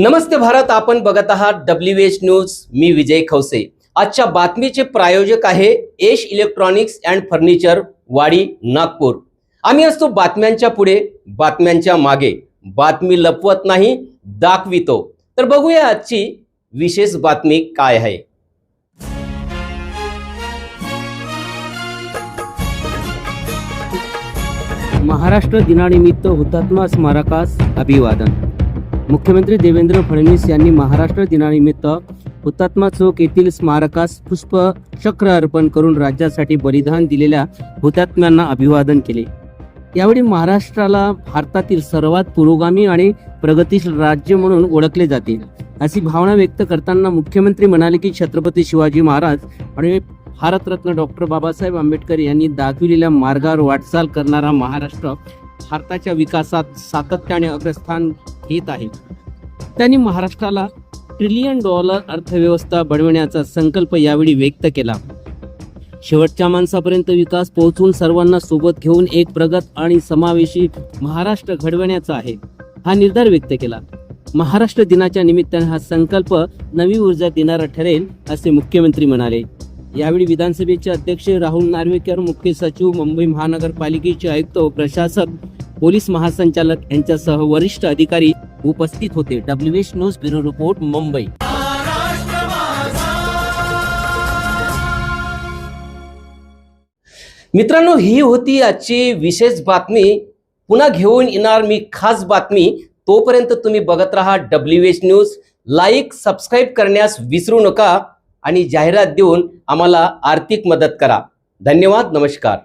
नमस्ते भारत आपण बघत आहात डब्ल्यू एच न्यूज मी विजय खवसे. आजच्या बातमीचे प्रायोजक आहे एश इलेक्ट्रॉनिक्स अँड फर्निचर वाडी नागपूर. आम्ही असतो बातम्यांच्या पुढे बातम्यांच्या मागे. बातमी लपवत नाही दाखवितो. तर बघूया आजची विशेष बातमी काय आहे. महाराष्ट्र दिनानिमित्त हुतात्मा स्मारकास अभिवादन. मुख्यमंत्री देवेंद्र फडणवीस यांनी महाराष्ट्र दिनानिमित्त हुतात्मा चौक येथील स्मारकास पुष्पचक्र अर्पण करून राज्यासाठी बलिदान दिलेल्या हुतात्म्यांना अभिवादन केले. यावेळी महाराष्ट्राला भारतातील सर्वात पुरोगामी आणि प्रगतीशील राज्य म्हणून ओळखले जाते अशी भावना व्यक्त करताना मुख्यमंत्री म्हणाले की छत्रपती शिवाजी महाराज आणि भारतरत्न डॉक्टर बाबासाहेब आंबेडकर यांनी दाखविलेल्या मार्गावर वाटचाल करणारा महाराष्ट्र भारताच्या विकासात सातत्याने अग्रस्थान येत आहेत त्यांनी महाराष्ट्राला ट्रिलियन डॉलर अर्थव्यवस्था बनविण्याचा संकल्प यावेळी व्यक्त केला. शेवटच्या माणसापर्यंत विकास पोहोचून सर्वांना सोबत घेऊन एक प्रगत आणि समावेशी महाराष्ट्र घडवण्याचा आहे हा निर्धार व्यक्त केला. महाराष्ट्र दिनाच्या निमित्ताने हा संकल्प नवी ऊर्जा देणारा ठरेल असे मुख्यमंत्री म्हणाले. यावेळी विधानसभेचे अध्यक्ष राहुल नार्वेकर मुख्य सचिव मुंबई महानगरपालिकेचे आयुक्त व प्रशासक पोलीस महासंचालक यांच्यासह वरिष्ठ अधिकारी उपस्थित होते. W H news bureau report Mumbai. मित्रांनो ही होती आजची विशेष बातमी. पुन्हा घेऊन येणार मी खास बातमी. तोपर्यंत तुम्ही बघत राहा W H news like subscribe करण्यास विसरू नका आणि जाहिरात देऊन आम्हाला आर्थिक मदत करा. धन्यवाद नमस्कार.